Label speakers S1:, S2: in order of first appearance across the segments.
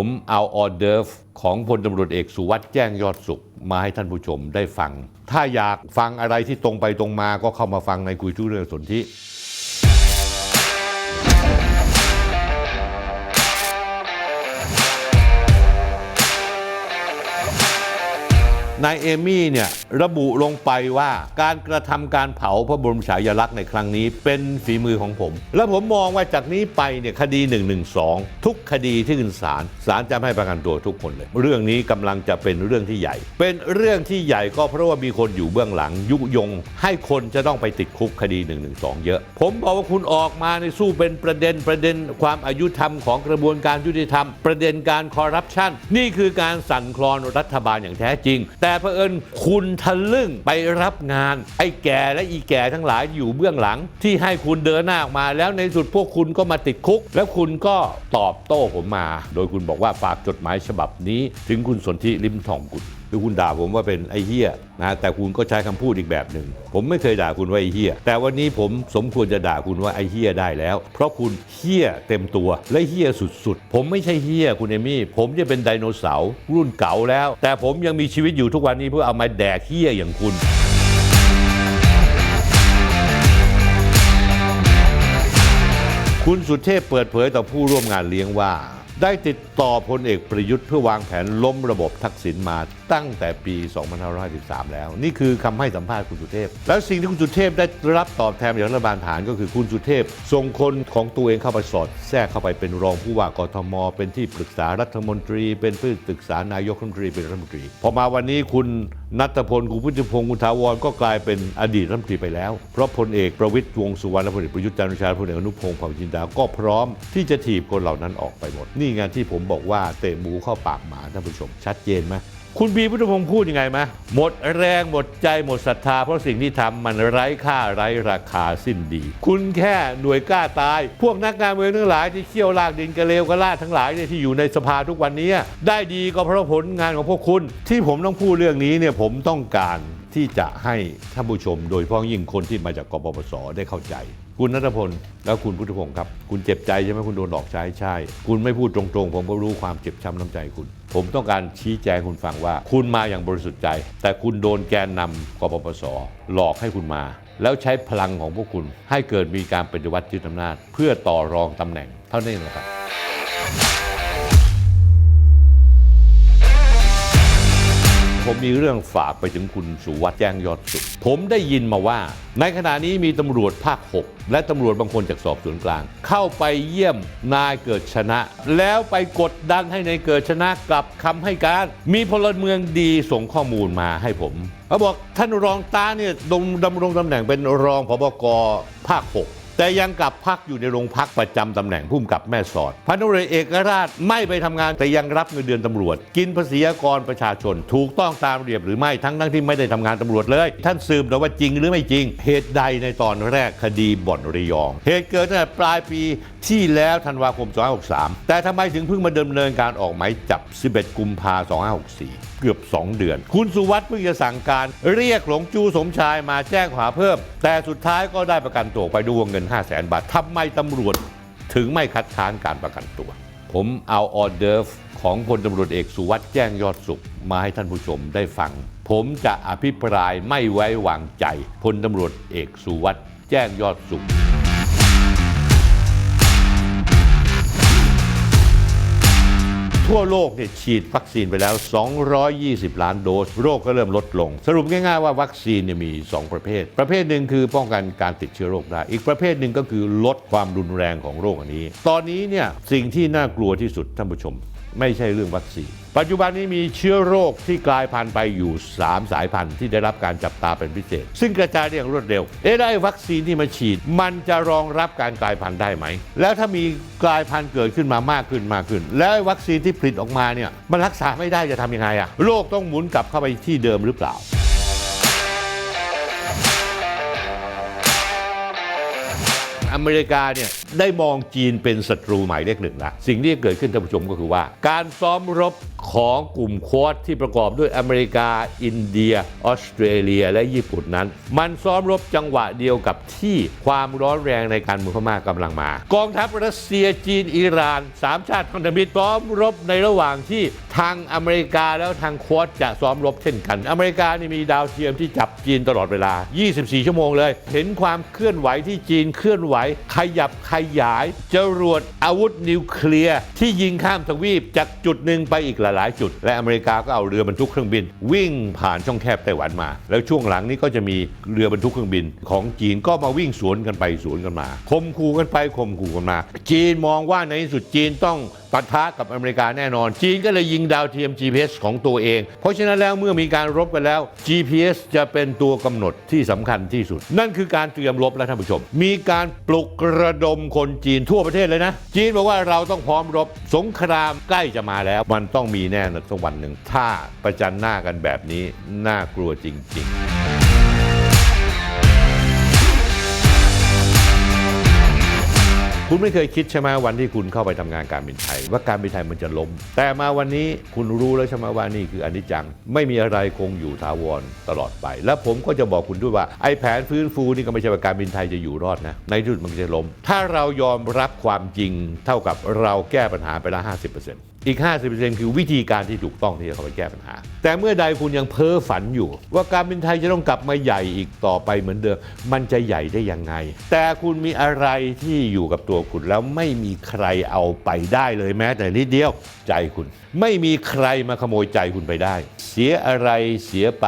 S1: ผมเอาออเดิร์ฟของพลตำรวจเอกสุวัสด์แจ้งยอดสุข มาให้ท่านผู้ชมได้ฟัง ถ้าอยากฟังอะไรที่ตรงไปตรงมาก็เข้ามาฟังในคุยทุเรื่องสนที่นายเอมี่เนี่ยระบุลงไปว่าการกระทำการเผาพระบรมฉายาลักษณ์ในครั้งนี้เป็นฝีมือของผม และผมมองว่าจากนี้ไปเนี่ยคดี 112 ทุกคดีที่ขึ้นศาลศาลจะให้ประกันตัวทุกคนเลย เรื่องนี้กำลังจะเป็นเรื่องที่ใหญ่ เป็นเรื่องที่ใหญ่ก็เพราะว่ามีคนอยู่เบื้องหลังยุยง ให้คนจะต้องไปติดคุกคดี 112 เยอะ ผมบอกว่าคุณออกมาในสู้เป็นประเด็นประเด็นความอายุธรรมของกระบวนการยุติธรรม ประเด็นการคอร์รัปชันนี่คือการสั่นคลอนรัฐบาลอย่างแท้จริง แต่เผอิญคุณทะลึ่งไปรับงาน ไอ้แก่และอีแก่ทั้งหลายอยู่เบื้องหลัง ที่ให้คุณเดินหน้าออกมา แล้วในสุดพวกคุณก็มาติดคุก แล้วคุณก็ตอบโต้ผมมา โดยคุณบอกว่าฝากจดหมายฉบับนี้ ถึงคุณสนธิริมทองกุลคือคุณด่าผมว่าเป็นไอ้เฮี้ยนะแต่คุณก็ใช้คำพูดอีกแบบหนึ่งผมไม่เคยด่าคุณว่าไอ้เฮี้ยแต่วันนี้ผมสมควรจะด่าคุณว่าไอ้เฮี้ยได้แล้ว เพราะคุณเฮี้ยเต็มตัวและเฮี้ยสุดๆ ผมไม่ใช่เฮี้ยคุณเอมี่ ผมจะเป็นไดโนเสาร์รุ่นเก่าแล้ว แต่ผมยังมีชีวิตอยู่ทุกวันนี้เพื่อเอามาแดกเฮี้ยอย่างคุณคุณสุเทพเปิดเผยต่อผู้ร่วมงานเลี้ยงว่า ได้ติดต่อพลเอกประยุทธ์เพื่อวางแผนล้มระบบทักษิณมาตั้งแต่ปี 2553 แล้ว นี่คือคำให้สัมภาษณ์คุณสุเทพ แล้วสิ่งที่คุณสุเทพได้รับตอบแทนจากรัฐบาลฐานก็คือคุณสุเทพส่งคนของตัวเองเข้าไปสอดแทรกเข้าไปเป็นรองผู้ว่ากทม เป็นที่ปรึกษารัฐมนตรี เป็นผู้ปรึกษานายกรัฐมนตรีเป็นรัฐมนตรีพอมาวันนี้คุณนัทพลคุณพุทธิพงศ์คุณถาวรก็กลายเป็นอดีตรัฐมนตรีไปแล้ว เพราะพลเอกประวิตรวงสุวรรณและพลเอกประยุทธ์จันทร์โอชาพลเอกอนุพงศ์เผ่าจินดาก็พร้อมที่จะถีบคนเหล่านั้นออกไปหมด นี่งานที่ผมบอกว่าเตะหมูเข้าปากหมาท่านผู้ชม ชัดเจนไหม คุณบีพุทธพงศ์พูดยังไงไหมหมดแรงหมดใจหมดศรัทธา เพราะสิ่งที่ทำมันไร้ค่าไร้ราคาสิ้นดี คุณแค่หน่วยกล้าตาย พวกนักการเมืองทั้งหลายที่เขี้ยวลากดินกระเลวกระลาดทั้งหลายเนี่ยที่อยู่ในสภาทุกวันนี้ ได้ดีก็เพราะผลงานของพวกคุณ ที่ผมต้องพูดเรื่องนี้เนี่ยผมต้องการที่จะให้ท่านผู้ชม โดยเฉพาะยิ่งคนที่มาจากกปปสได้เข้าใจ คุณนัทพลแล้วคุณพุทธพงศ์ครับ คุณเจ็บใจใช่ไหมคุณโดนหลอกใช้ใช่ คุณไม่พูดตรงๆ ผมก็รู้ความเจ็บช้ำน้ำใจคุณ ผมต้องการชี้แจงคุณฟังว่า คุณมาอย่างบริสุทธิ์ใจ แต่คุณโดนแกนนำกปปส หลอกให้คุณมา แล้วใช้พลังของพวกคุณ ให้เกิดมีการปฏิวัติยึดอำนาจ เพื่อต่อรองตำแหน่งเท่านั้นเองนะครับ ผมมีเรื่องฝากไปถึงคุณสุวัสด์แจ้งยอดสุข ผมได้ยินมาว่า ในขณะนี้มีตำรวจภาค 6 และตำรวจบางคนจากสอบสวนกลาง เข้าไปเยี่ยมนายเกิดชนะ แล้วไปกดดันให้นายเกิดชนะกลับคำให้การ มีพลเมืองดีส่งข้อมูลมาให้ผมเขาบอกท่านรองตาเนี่ยดำรงตำแหน่งเป็นรองพบกภาค 6 แต่ยังกลับพักอยู่ในโรงพักประจำตำแหน่งผู้กับแม่สอด พันตำรเอกราชไม่ไปทำงานแต่ยังรับเงินเดือนตำรวจ กินภาษีกรประชาชน ถูกต้องตามระเบียบหรือไม่ทั้งทั้งที่ไม่ได้ทำงานตำรวจเลย ท่านสืบแต่ว่าจริงหรือไม่จริง เหตุใดในตอนแรกคดีบ่อนระยอง เหตุเกิดตั้งแต่ปลายปี ที่แล้วธันวาคม 2563 แต่ทำไมถึงเพิ่งมาดำเนินการออกหมายจับ 11 กุมภา2564 เกือบ 2 เดือน คุณสุวัสด์เพิ่งจะสั่งการ เรียกหลวงจูสมชายมาแจ้งข้อหาเพิ่ม แต่สุดท้ายก็ได้ประกันตัวไปด้วยวงเงิน 5 0 0แสนบาททำไมตำรวจถึงไม่คัดค้านการประกันตัว ผมเอาออเดิร์ฟของพลตำรวจเอกสุวัสด์แจ้งยอดสุข มาให้ท่านผู้ชมได้ฟัง ผมจะอภิปรายไม่ไว้วางใจพลตำรวจเอกสุวัสด์แจ้งยอดสุข ทั่วโลกเนี่ยฉีดวัคซีนไปแล้ว 220 ล้านโดส โรคก็เริ่มลดลง สรุปง่ายๆว่าวัคซีนเนี่ยมี 2 ประเภท ประเภทหนึ่งคือป้องกันการติดเชื้อโรคได้ อีกประเภทหนึ่งก็คือลดความรุนแรงของโรคอันนี้ ตอนนี้เนี่ยสิ่งที่น่ากลัวที่สุดท่านผู้ชม ไม่ใช่เรื่องวัคซีน ปัจจุบันนี้มีเชื้อโรคที่กลายพันธุ์ไปอยู่ 3 สายพันธุ์ที่ได้รับการจับตาเป็นพิเศษ ซึ่งกระจายได้อย่างรวดเร็ว เอ๊ะได้วัคซีนที่มาฉีด มันจะรองรับการกลายพันธุ์ได้ไหม แล้วถ้ามีกลายพันธุ์เกิดขึ้นมามากขึ้นมากขึ้น แล้ววัคซีนที่ผลิตออกมาเนี่ยมันรักษาไม่ได้จะทำยังไงอะโรคต้องหมุนกลับเข้าไปที่เดิมหรือเปล่าอเมริกาเนี่ยได้มองจีนเป็นศัตรูหมายเลขหนึ่งละสิ่งที่เกิดขึ้นท่านผู้ชมก็คือว่า การซ้อมรบของกลุ่มโควอดที่ประกอบด้วยอเมริกา อินเดีย ออสเตรเลีย และญี่ปุ่นนั้น มันซ้อมรบจังหวะเดียวกับที่ความร้อนแรงในการเมืองพม่ากำลังมา กองทัพรัสเซียจีนอิหร่านสามชาติพันธมิตรซ้อมรบในระหว่างที่ทางอเมริกาแล้วทางโควอดจะซ้อมรบเช่นกัน อเมริกานี่มีดาวเทียมที่จับจีนตลอดเวลา 24 ชั่วโมงเลย เห็นความเคลื่อนไหวที่จีนเคลื่อนไหวขยับขยายจรวดอาวุธนิวเคลียร์ที่ยิงข้ามทวีปจากจุดหนึ่งไปอีกหลายๆ จุด และอเมริกาก็เอาเรือบรรทุกเครื่องบิน วิ่งผ่านช่องแคบไต้หวันมา แล้วช่วงหลังนี้ก็จะมีเรือบรรทุกเครื่องบิน ของจีนก็มาวิ่งสวนกันไปสวนกันมาคมคูกันไปคมคูกันมา จีนมองว่าในที่สุดจีนต้องปะทะกับอเมริกาแน่นอน จีนก็เลยยิงดาวเทียม GPS ของตัวเอง เพราะฉะนั้นแล้วเมื่อมีการรบกันแล้ว GPS จะเป็นตัวกำหนดที่สำคัญที่สุด นั่นคือการเตรียมรบแล้วท่านผู้ชม มีการปลุกระดมคนจีนทั่วประเทศเลยนะ จีนบอกว่าเราต้องพร้อมรบสงครามใกล้จะมาแล้ว มันต้องมีแน่นสักวันหนึ่ง ถ้าประจันหน้ากันแบบนี้ น่ากลัวจริง ๆ คุณไม่เคยคิดใช่ไหมวันที่คุณเข้าไปทำงานการบินไทย ว่าการบินไทยมันจะล้ม แต่มาวันนี้คุณรู้แล้วใช่ไหมว่านี่คืออนิจจัง ไม่มีอะไรคงอยู่ถาวรตลอดไป และผมก็จะบอกคุณด้วยว่าไอ้แผนฟื้นฟูนี่ก็ไม่ใช่ว่าการบินไทยจะอยู่รอดนะในที่สุดมันจะล้ม ถ้าเรายอมรับความจริงเท่ากับเราแก้ปัญหาไปละ50% อีก 50%คือวิธีการที่ถูกต้องที่จะเข้าไปแก้ปัญหา แต่เมื่อใดคุณยังเพ้อฝันอยู่ ว่าการบินไทยจะต้องกลับมาใหญ่อีกต่อไปเหมือนเดิม มันจะใหญ่ได้ยังไง แต่คุณมีอะไรที่อยู่กับตัวคุณแล้วไม่มีใครเอาไปได้เลยแม้แต่นิดเดียวใจคุณ ไม่มีใครมาขโมยใจคุณไปได้ เสียอะไรเสียไป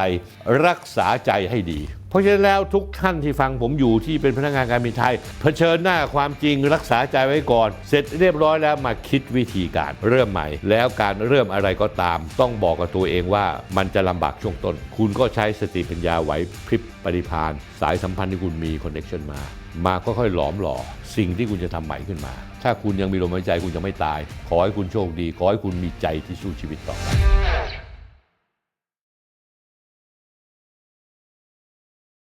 S1: รักษาใจให้ดี เพราะฉะนั้นแล้วทุกท่านที่ฟังผมอยู่ที่เป็นพนักงานการบินไทย เผชิญหน้าความจริงรักษาใจไว้ก่อน เสร็จเรียบร้อยแล้วมาคิดวิธีการเริ่มใหม่ แล้วการเริ่มอะไรก็ตาม ต้องบอกกับตัวเองว่ามันจะลำบากช่วงต้น คุณก็ใช้สติปัญญาไหวพริบปฏิภาณสายสัมพันธ์ที่คุณมีคอนเน t ชันมามาค่อยๆหลอมหล่อสิ่งที่คุณจะทำใหม่ขึ้นมา ถ้าคุณยังมีลมหายใจคุณจะไม่ตาย ขอให้คุณโชคดี ขอให้คุณมีใจที่สู้ชีวิตต่อไป